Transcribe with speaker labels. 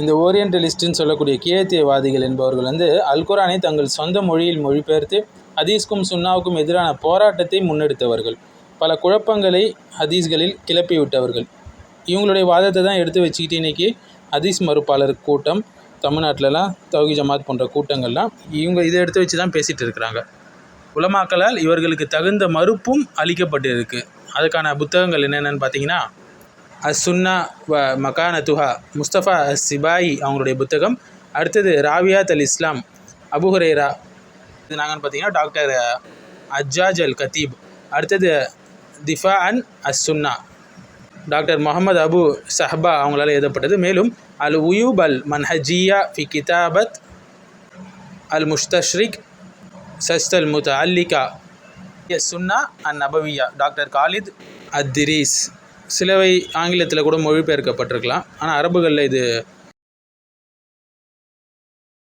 Speaker 1: இந்த ஓரியன்டலிஸ்ட்னு சொல்லக்கூடிய கிழத்தியவாதிகள் என்பவர்கள் வந்து அல்குரானை தங்கள் சொந்த மொழியில் மொழிபெயர்த்து ஹதீஸ்க்கும் சுன்னாவுக்கும் எதிரான போராட்டத்தை முன்னெடுத்தவர்கள். பல குழப்பங்களை ஹதீஸ்களில் கிளப்பிவிட்டவர்கள். இவங்களுடைய வாதத்தை தான் எடுத்து வச்சுக்கிட்டு இன்றைக்கி ஹதீஸ் மறுப்பாளர் கூட்டம் தமிழ்நாட்டிலலாம் தௌஹி ஜமாத் போன்ற கூட்டங்கள்லாம் இவங்க இதை எடுத்து வச்சு தான் பேசிகிட்டு இருக்கிறாங்க. உலமாக்களால் இவர்களுக்கு தகுந்த மறுப்பும் அளிக்கப்பட்டு இருக்குது அதுக்கான புத்தகங்கள் என்னென்னு பார்த்தீங்கன்னா அஸ்சுன்னா வ மகானத்துஹா முஸ்தபா அஸ் சிபாயி அவங்களுடைய புத்தகம். அடுத்தது ராவியாத் அல் இஸ்லாம் அபுஹுரேரா இது நாங்கன்னு பார்த்தீங்கன்னா டாக்டர் அஜாஜ் அல் கத்தீப் அடுத்தது திஃபா அன் அஸ் சுன்னா டாக்டர் முகமது அபு சஹ்பா அவங்களால எழுதப்பட்டது. மேலும் அல் உயூப் அல் மன்ஹஜியா ஃபி கிதாபத் அல் முஸ்தஷ்ரிக் சஸ்தல் முத அல்லிகா எஸ் சுன்னா அன் நபவியா டாக்டர் காலித் அத்திரீஸ். சிலவை ஆங்கிலத்தில் கூட மொழிபெயர்க்கப்பட்டிருக்கலாம். ஆனால் அரபுகளில் இது